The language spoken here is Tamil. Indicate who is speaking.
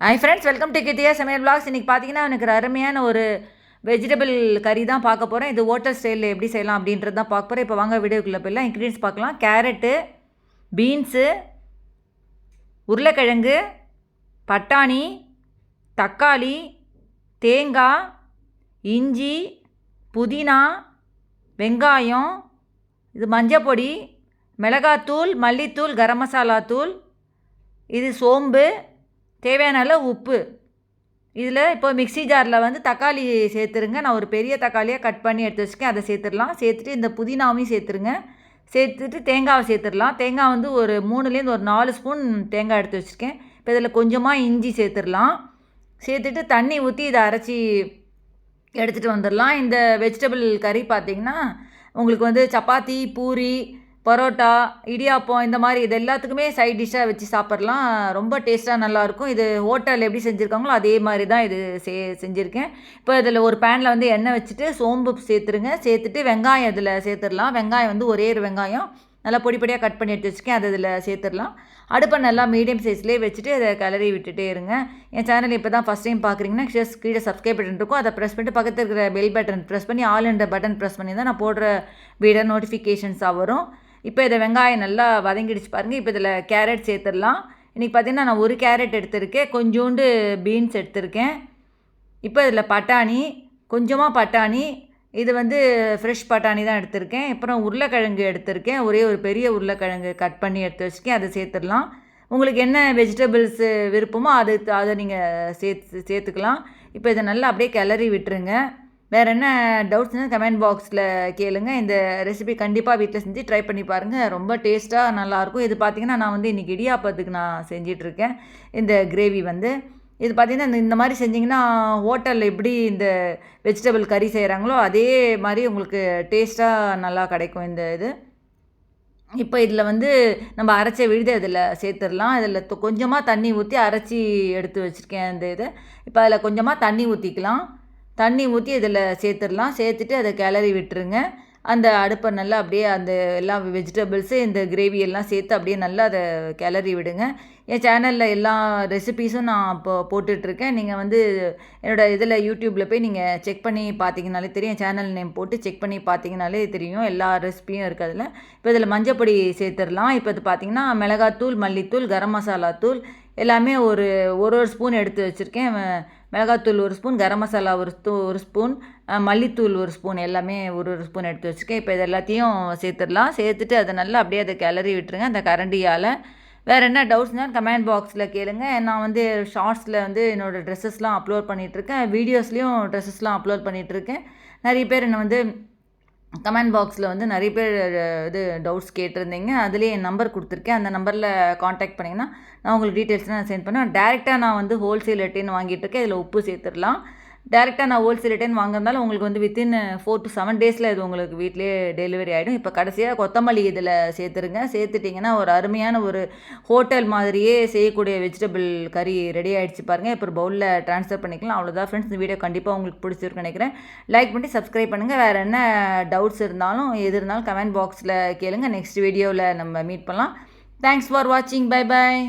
Speaker 1: Hi friends welcome to Kittiya சமையல் பிளாக்ஸ் இன்றைக்கி பார்த்தீங்கன்னா எனக்கு அருமையான ஒரு வெஜிடபிள் கறி தான் பார்க்க போகிறேன் இது ஹோட்டல் ஸ்டைலில் எப்படி செய்யலாம் அப்படின்றது தான் பார்க்க போகிறேன் இப்போ வாங்க வீடியோக்குள்ளே போயிடலாம். இன்க்ரீடியன்ஸ் பார்க்கலாம். கேரட்டு பீன்ஸு உருளைக்கிழங்கு பட்டாணி தக்காளி தேங்காய் இஞ்சி புதினா வெங்காயம் இது மஞ்சள் பொடி மிளகாத்தூள் மல்லித்தூள் கரம் மசாலா தூள் இது சோம்பு தேவையான அளவு உப்பு. இதில் இப்போ மிக்ஸி ஜாரில் வந்து தக்காளி சேர்த்துருங்க. நான் ஒரு பெரிய தக்காளியாக கட் பண்ணி எடுத்து வச்சுக்கேன் அதை சேர்த்துடலாம். சேர்த்துட்டு இந்த புதினாவையும் சேர்த்துருங்க. சேர்த்துட்டு தேங்காவை சேர்த்துடலாம். தேங்காய் வந்து ஒரு மூணுலேருந்து ஒரு நாலு ஸ்பூன் தேங்காய் எடுத்து வச்சுருக்கேன். இப்போ இதில் கொஞ்சமாக இஞ்சி சேர்த்துடலாம். சேர்த்துட்டு தண்ணி ஊற்றி இதை அரைச்சி எடுத்துகிட்டு வந்துடலாம். இந்த வெஜிடபிள் கறி பார்த்திங்கன்னா உங்களுக்கு வந்து சப்பாத்தி பூரி பரோட்டா இடியாப்பம் இந்த மாதிரி இது எல்லாத்துக்குமே சைட் டிஷ்ஷாக வச்சு சாப்பிட்லாம். ரொம்ப டேஸ்ட்டாக நல்லாயிருக்கும். இது ஹோட்டல் எப்படி செஞ்சுருக்காங்களோ அதே மாதிரி தான் இது செ செஞ்சுருக்கேன். இப்போ இதில் ஒரு பேனில் வந்து எண்ணெய் வச்சுட்டு சோம்பு சேர்த்துருங்க. சேர்த்துட்டு வெங்காயம் இதில் சேர்த்துடலாம். வெங்காயம் வந்து ஒரே ஒரு வெங்காயம். நல்லா பொடி பொடியாக கட் பண்ணி எடுத்து வச்சுக்கேன் அதை இதில் சேர்த்துடலாம். அடுப்பை நல்லா மீடியம் சைஸ்லேயே வச்சுட்டு அதை கிளறி விட்டுட்டே இருங்க. என் சேனல் இப்போ தான் ஃபஸ்ட் டைம் பார்க்குறீங்கன்னா ஜஸ்ட் கீழே சப்ஸ்கிரைப் பட்டன் இருக்கும். அதை ப்ரெஸ் பண்ணிட்டு பக்கத்தில் இருக்கிற பெல் பட்டன் ப்ரெஸ் பண்ணி ஆல் என்ற பட்டன் ப்ரெஸ் பண்ணி தான் நான் போடுற வீடியோ நோட்டிஃபிகேஷன்ஸாக வரும். இப்போ இதை வெங்காயம் நல்லா வதங்கிடுச்சு பாருங்கள் இப்போ இதில் கேரட் சேர்த்துடலாம். இன்றைக்கி பார்த்திங்கன்னா நான் ஒரு கேரட் எடுத்திருக்கேன் கொஞ்சோண்டு பீன்ஸ் எடுத்திருக்கேன். இப்போ இதில் பட்டாணி கொஞ்சமாக பட்டாணி இது வந்து ஃப்ரெஷ் பட்டாணி தான் எடுத்திருக்கேன். அப்புறம் உருளைக்கிழங்கு எடுத்திருக்கேன் ஒரே ஒரு பெரிய உருளைக்கிழங்கு கட் பண்ணி எடுத்து வச்சுக்கேன் அதை சேர்த்துடலாம். உங்களுக்கு என்ன வெஜிடபிள்ஸு விருப்பமோ அது அதை நீங்கள் சேர்த்து சேர்த்துக்கலாம். இப்போ இதை நல்லா அப்படியே கிளறி விட்டுருங்க. வேறு என்ன டவுட்ஸ்னால் கமெண்ட் பாக்ஸில் கேளுங்க. இந்த ரெசிபி கண்டிப்பாக வீட்டில் செஞ்சு ட்ரை பண்ணி பாருங்கள் ரொம்ப டேஸ்ட்டாக நல்லாயிருக்கும் இது பார்த்திங்கன்னா நான் வந்து இன்றைக்கி இடியாப்பத்துக்கு நான் செஞ்சிட்ருக்கேன். இந்த கிரேவி வந்து. இது பார்த்திங்கன்னா இந்த மாதிரி செஞ்சிங்கன்னா ஹோட்டலில் எப்படி இந்த வெஜிடபிள் கறி செய்கிறாங்களோ அதே மாதிரி உங்களுக்கு டேஸ்ட்டாக நல்லா கிடைக்கும் இந்த இது. இப்போ இதில் வந்து நம்ம அரைச்ச விழுது அதில் சேர்த்துடலாம். இதில் கொஞ்சமாக தண்ணி ஊற்றி அரைச்சி எடுத்து வச்சுருக்கேன் இந்த இது. இப்போ அதில் கொஞ்சமாக தண்ணி ஊற்றிக்கலாம் தண்ணி ஊற்றி இதில் சேர்த்துடலாம். சேர்த்துட்டு அதை கிளறி விட்டுருங்க. அந்த அடுப்பை நல்லா அப்படியே அந்த எல்லா வெஜிடபிள்ஸு இந்த கிரேவி எல்லாம் சேர்த்து அப்படியே நல்லா அதை கிளறி விடுங்க. என் சேனலில் எல்லா ரெசிபீஸும் நான் இப்போ போட்டுட்ருக்கேன். நீங்கள் வந்து என்னோடய இதில் யூடியூப்பில் போய் நீங்கள் செக் பண்ணி பார்த்தீங்கனாலே தெரியும். சேனல் நேம் போட்டு செக் பண்ணி பார்த்தீங்கனாலே தெரியும். எல்லா ரெசிபியும் இருக்குது அதில். இப்போ இதில் மஞ்சப்பொடி சேர்த்துடலாம். இப்போ இது பார்த்தீங்கன்னா மிளகாத்தூள் மல்லித்தூள் கரம் மசாலா தூள் எல்லாமே ஒரு ஒரு ஒரு ஸ்பூன் எடுத்து வச்சுருக்கேன். மிளகாத்தூள் ஒரு ஸ்பூன் கரம் மசாலா ஒரு ஸ்பூ ஒரு ஸ்பூன் மல்லித்தூள் ஒரு ஸ்பூன் எல்லாமே ஒரு ஒரு ஸ்பூன் எடுத்து வச்சுருக்கேன் இப்போ இது எல்லாத்தையும் சேர்த்துடலாம். சேர்த்துட்டு அதை நல்லா அப்படியே அதை கிளறி விட்டுருங்க அந்த கரண்டியால். வேறு என்ன டவுட்ஸ்னால் கமெண்ட் பாக்ஸில் கேளுங்க. நான் வந்து ஷார்ட்ஸில் வந்து என்னோடய ட்ரெஸ்ஸஸ்லாம் அப்லோட் பண்ணிகிட்ருக்கேன் வீடியோஸ்லேயும் ட்ரெஸ்ஸஸ்லாம் அப்லோட் பண்ணிகிட்ருக்கேன் நிறைய பேர் என்னை வந்து கமெண்ட் பாக்ஸில் வந்து நிறைய பேர் இது டவுட்ஸ் கேட்டிருந்தீங்க. அதுலேயே என் நம்பர் கொடுத்துருக்கேன். அந்த நம்பரில் காண்டாக்ட் பண்ணிங்கன்னா நான் உங்களுக்கு டீட்டெயில்ஸ்லாம் நான் சென்ட் பண்ணுவேன். டேரெக்டாக நான் வந்து ஹோல்சேல் ரேட்டுன்னு வாங்கிட்டு இருக்கேன். இதில் உப்பு சேர்த்துடலாம். டேரெக்டாக நான் ஹோல்சேல் ரிட்டர்ன் வாங்குறதுனால உங்களுக்கு வந்து வித்தின் ஃபோர் டு செவன் டேஸில் இது உங்களுக்கு வீட்லேயே டெலிவரி ஆகிடும் இப்போ கடைசியாக கொத்தமல்லி இதில் சேர்த்துருங்க. சேர்த்துட்டிங்கன்னா ஒரு அருமையான ஒரு ஹோட்டல் மாதிரியே செய்யக்கூடிய வெஜிடபிள் கறி ரெடி ஆகிடுச்சு பாருங்கள் இப்போ பவுலில் ட்ரான்ஸ்ஃபர் பண்ணிக்கலாம். அவ்வளோதான் ஃப்ரெண்ட்ஸ் இந்த வீடியோ கண்டிப்பாக உங்களுக்கு பிடிச்சிருக்குன்னு நினைக்கிறேன். லைக் பண்ணி சப்ஸ்கிரைப் பண்ணுங்கள் வேறு என்ன டவுட்ஸ் இருந்தாலும் எது இருந்தாலும் கமெண்ட் பாக்ஸில் கேளுங்கள் நெக்ஸ்ட் வீடியோவில் நம்ம மீட் பண்ணலாம். தேங்க்ஸ் ஃபார் வாட்சிங் பை பாய்